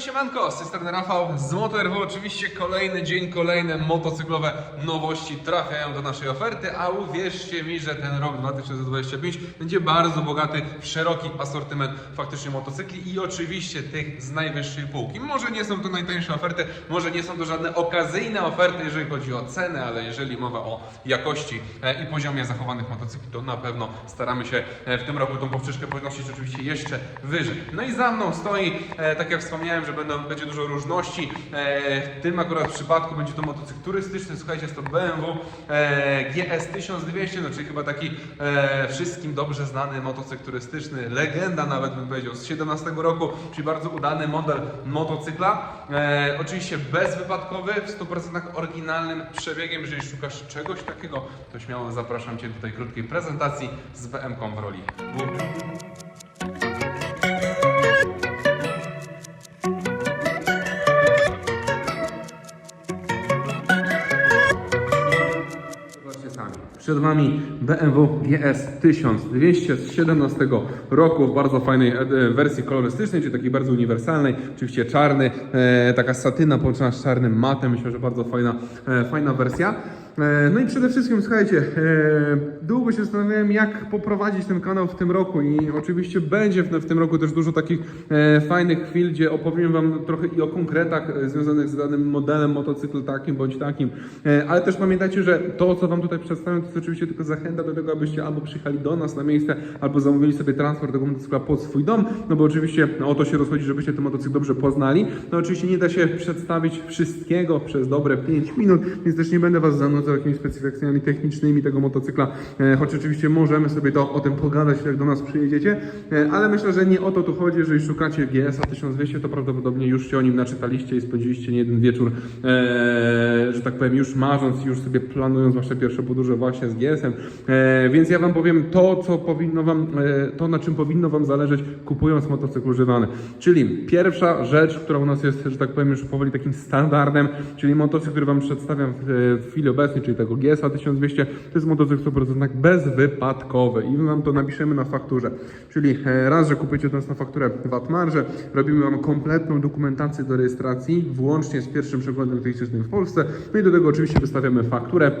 Siemanko, z tej strony Rafał z MotoRW. Oczywiście kolejny dzień, kolejne motocyklowe nowości trafiają do naszej oferty, a uwierzcie mi, że ten rok 2025 będzie bardzo bogaty w szeroki asortyment faktycznie motocykli i oczywiście tych z najwyższej półki. Może nie są to najtańsze oferty, może nie są to żadne okazyjne oferty, jeżeli chodzi o cenę, ale jeżeli mowa o jakości e, i poziomie zachowanych motocykli, to na pewno staramy się e, w tym roku tą poprzeczkę podnosić oczywiście jeszcze wyżej. No i za mną stoi, e, tak jak wspomniałem, że będą, będzie dużo różności. E, w tym akurat przypadku będzie to motocykl turystyczny. Słuchajcie, jest to BMW GS 1200, no czyli chyba taki e, wszystkim dobrze znany motocykl turystyczny, legenda nawet bym powiedział, z 17 roku, czyli bardzo udany model motocykla. E, oczywiście bezwypadkowy, w 100% oryginalnym przebiegiem. Jeżeli szukasz czegoś takiego, to śmiało zapraszam Cię do tej krótkiej prezentacji z BM-ką w roli. Przed Wami BMW GS 1200 z 17 roku w bardzo fajnej e, wersji kolorystycznej, czyli takiej bardzo uniwersalnej. Oczywiście czarny, e, taka satyna połączona z czarnym matem. Myślę, że bardzo fajna, e, fajna wersja. E, No i przede wszystkim, słuchajcie, e, długo się zastanawiałem, jak poprowadzić ten kanał w tym roku i oczywiście będzie w, tym roku też dużo takich e, fajnych chwil, gdzie opowiem Wam trochę i o konkretach związanych z danym modelem motocyklu takim bądź takim, ale też pamiętajcie, że to, co Wam tutaj przedstawiam, to jest oczywiście tylko zachęta do tego, abyście albo przyjechali do nas na miejsce, albo zamówili sobie transport tego motocykla pod swój dom, no bo oczywiście o to się rozchodzi, żebyście ten motocykl dobrze poznali. No oczywiście nie da się przedstawić wszystkiego przez dobre 5 minut, więc też nie będę Was zanudzał jakimiś specyfikacjami technicznymi tego motocykla, e, choć oczywiście możemy sobie to o tym pogadać, jak do nas przyjedziecie, e, ale myślę, że nie o to tu chodzi, jeżeli szukacie GS-a 1200, to prawdopodobnie już się o nim naczytaliście i spędziliście nie jeden wieczór, e, że tak powiem, już marząc, już sobie planując Wasze pierwsze podróże właśnie z GS-em, więc ja Wam powiem to, co powinno Wam, to na czym powinno Wam zależeć, kupując motocykl używany. Czyli pierwsza rzecz, która u nas jest, że tak powiem, już powoli takim standardem, czyli motocykl, który Wam przedstawiam w chwili obecnej, czyli tego GS-a 1200, to jest motocykl 100% bezwypadkowy i Wam to napiszemy na fakturze. Czyli e, raz, że kupujecie od nas na fakturę VAT marże, robimy Wam kompletną dokumentację do rejestracji, włącznie z pierwszym przeglądem technicznym w Polsce, no i do tego oczywiście wystawiamy fakturę.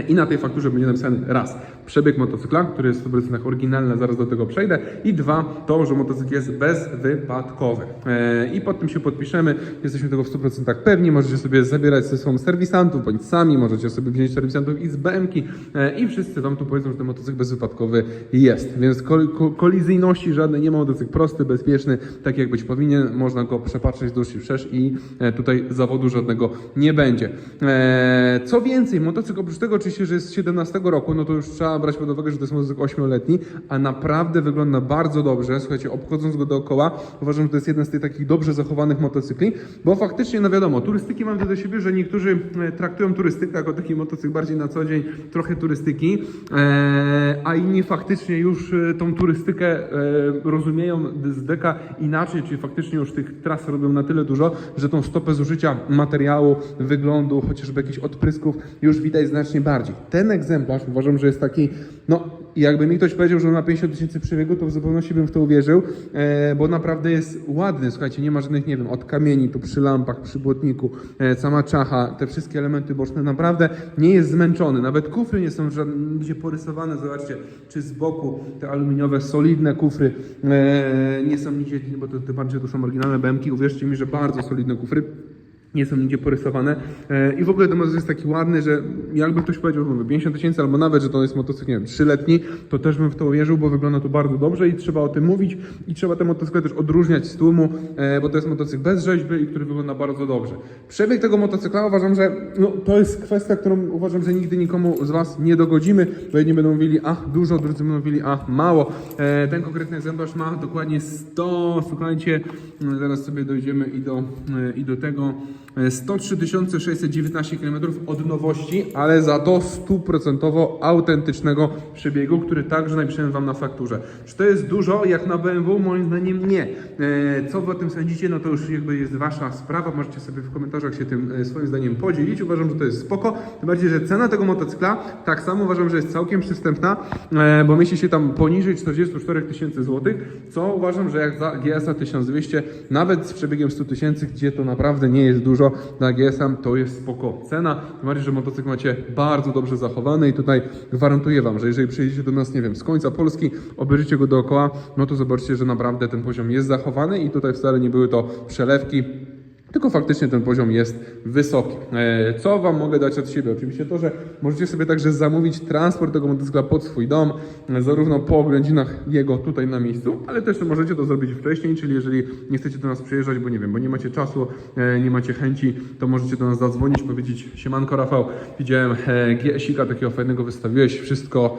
I na tej fakturze będzie napisany raz przebieg motocykla, który jest w 100% oryginalny, zaraz do tego przejdę. I dwa to, że motocykl jest bezwypadkowy. E, I pod tym się podpiszemy, jesteśmy tego w 100% pewni. Możecie sobie zabierać ze sobą serwisantów, bądź sami, możecie sobie wziąć serwisantów i z BMki e, i wszyscy Wam tu powiedzą, że ten motocykl bezwypadkowy jest. Więc kol ko kolizyjności żadnej nie ma, motocykl prosty, bezpieczny, tak jak być powinien. Można go przepatrzeć i wszerz i e, tutaj zawodu żadnego nie będzie. Co więcej, motocykl oprócz tego oczywiście, że jest z 17 roku, no to już trzeba brać pod uwagę, że to jest motocykl 8-letni, a naprawdę wygląda bardzo dobrze. Słuchajcie, obchodząc go dookoła, uważam, że to jest jeden z tych takich dobrze zachowanych motocykli, bo faktycznie, no wiadomo, turystyki mam do siebie, że niektórzy e, traktują turystykę jako taki motocykl bardziej na co dzień, trochę turystyki, e, a inni faktycznie już e, tą turystykę rozumieją z deka inaczej, czyli faktycznie już tych tras robią na tyle dużo, że tą stopę zużycia materiału, wyglądu, chociażby jakichś odprysków już widać znacznie bardziej. Ten egzemplarz uważam, że jest taki, no jakby mi ktoś powiedział, że ma 50 tysięcy przebiegu, to w zupełności bym w to uwierzył, e, bo naprawdę jest ładny, słuchajcie, nie ma żadnych, nie wiem, od kamieni, tu przy lampach, przy błotniku, e, sama czacha, te wszystkie elementy boczne, naprawdę nie jest zmęczony, nawet kufry nie są gdzie porysowane, zobaczcie, czy z boku te aluminiowe, solidne kufry e, nie są nigdzie, bo to, to bardziej to są oryginalne BMki, uwierzcie mi, że bardzo solidne kufry nie są nigdzie porysowane. E, I w ogóle ten motocykl jest taki ładny, że jakby ktoś powiedział, że mówię, 50 tysięcy, albo nawet, że to jest motocykl, nie wiem, 3-letni, to też bym w to uwierzył, bo wygląda to bardzo dobrze i trzeba o tym mówić i trzeba te motocykle też odróżniać z tłumu, e, bo to jest motocykl bez rzeźby i który wygląda bardzo dobrze. Przebieg tego motocykla uważam, że no, to jest kwestia, którą uważam, że nigdy nikomu z Was nie dogodzimy, bo jedni będą mówili, a dużo, drudzy będą mówili, a mało. E, Ten konkretny egzemplarz ma dokładnie 100, słuchajcie, no, zaraz sobie dojdziemy i do, i do tego, 103 619 km od nowości, ale za to stuprocentowo autentycznego przebiegu, który także napiszę Wam na fakturze. Czy to jest dużo? Jak na BMW? Moim zdaniem nie. E, Co Wy o tym sądzicie? No to już jakby jest Wasza sprawa. Możecie sobie w komentarzach się tym e, swoim zdaniem podzielić. Uważam, że to jest spoko. Tym bardziej, że cena tego motocykla tak samo uważam, że jest całkiem przystępna, e, bo mieści się tam poniżej 44 tysięcy złotych, co uważam, że jak za GS-a 1200, nawet z przebiegiem 100 tysięcy, gdzie to naprawdę nie jest dużo, na GS-a to jest spoko cena. Tym bardziej, że motocykl macie bardzo dobrze zachowany i tutaj gwarantuję Wam, że jeżeli przyjedziecie do nas, nie wiem, z końca Polski, obejrzycie go dookoła, no to zobaczcie, że naprawdę ten poziom jest zachowany i tutaj wcale nie były to przelewki, tylko faktycznie ten poziom jest wysoki. E, Co Wam mogę dać od siebie? Oczywiście to, że możecie sobie także zamówić transport tego motocykla pod swój dom, e, zarówno po oględzinach jego tutaj na miejscu, ale też możecie to zrobić wcześniej, czyli jeżeli nie chcecie do nas przyjeżdżać, bo nie wiem, bo nie macie czasu, e, nie macie chęci, to możecie do nas zadzwonić, powiedzieć siemanko Rafał, widziałem GS-ika takiego fajnego wystawiłeś, wszystko,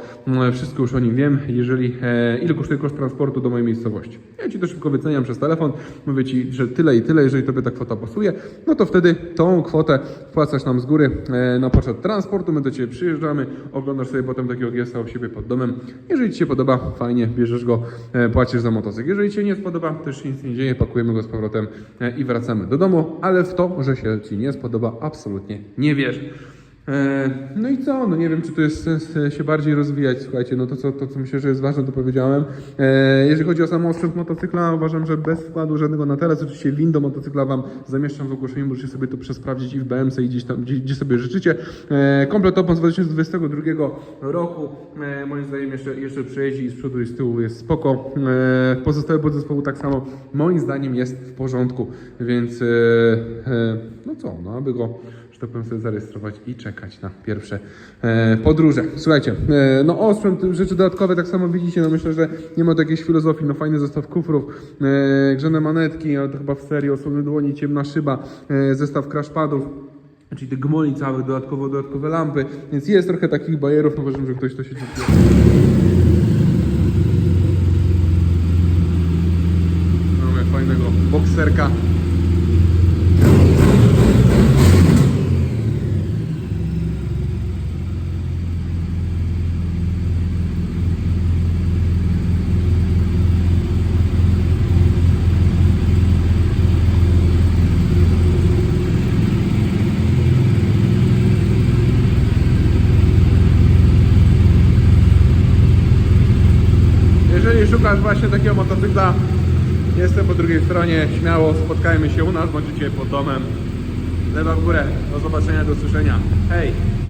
wszystko już o nim wiem, jeżeli, ile kosztuje koszt transportu do mojej miejscowości. Ja Ci to szybko wyceniam przez telefon, mówię Ci, że tyle i tyle, jeżeli Tobie ta kwota pasuje, no to wtedy tą kwotę wpłacasz nam z góry e, na poczet transportu, my do Ciebie przyjeżdżamy, oglądasz sobie potem takiego GS-a u siebie pod domem. Jeżeli Ci się podoba, fajnie, bierzesz go, e, płacisz za motocykl. Jeżeli Ci się nie spodoba, też nic nie dzieje, pakujemy go z powrotem e, i wracamy do domu, ale w to, że się Ci nie spodoba, absolutnie nie wierz. E, No i co? No nie wiem, czy tu jest sens e, się bardziej rozwijać. Słuchajcie, no to co, to co myślę, że jest ważne, to powiedziałem. E, Jeżeli chodzi o sam motocykla, uważam, że bez wkładu żadnego na teraz. Oczywiście link do motocykla Wam zamieszczam w ogłoszeniu, możecie sobie to przesprawdzić i w BMC i gdzieś tam, gdzie, gdzie sobie życzycie. Komplet Open z 2022 roku. Moim zdaniem jeszcze, jeszcze przejeździ i z przodu i z tyłu jest spoko. Pozostałe podzespołu tak samo moim zdaniem jest w porządku, więc no co, no aby go że tak powiem, sobie zarejestrować i czekać na pierwsze e, podróże. Słuchajcie, e, no osprzęt, rzeczy dodatkowe, tak samo widzicie, no myślę, że nie ma tu jakiejś filozofii, no fajny zestaw kufrów, e, grzane manetki, ale to chyba w serii osłony dłoni, ciemna szyba, e, zestaw crashpadów, czyli tych gmoli dodatkowo dodatkowe lampy, więc jest trochę takich bajerów, no uważam, że ktoś to się. Mamy fajnego bokserka. Szukasz właśnie takiego motocykla, jestem po drugiej stronie, śmiało spotkajmy się u nas, bądźcie pod domem. Lewa w górę, do zobaczenia, do usłyszenia. Hej!